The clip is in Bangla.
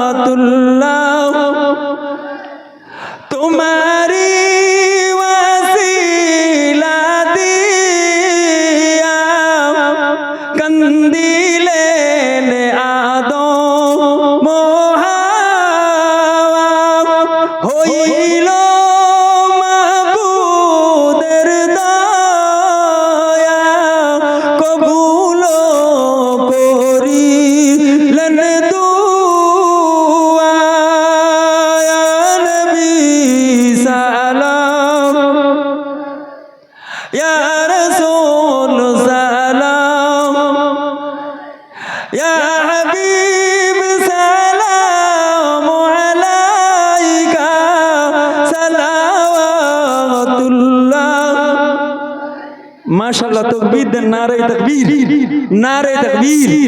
সালাওয়াতুল্লাহ। তোমারি ওয়াসিলা দিয়া কন্দিলে আদো মোহা হইল يا حبيب سلام عليك. صلوات الله. ما شاء الله تكبير نعرة تكبير نعرة تكبير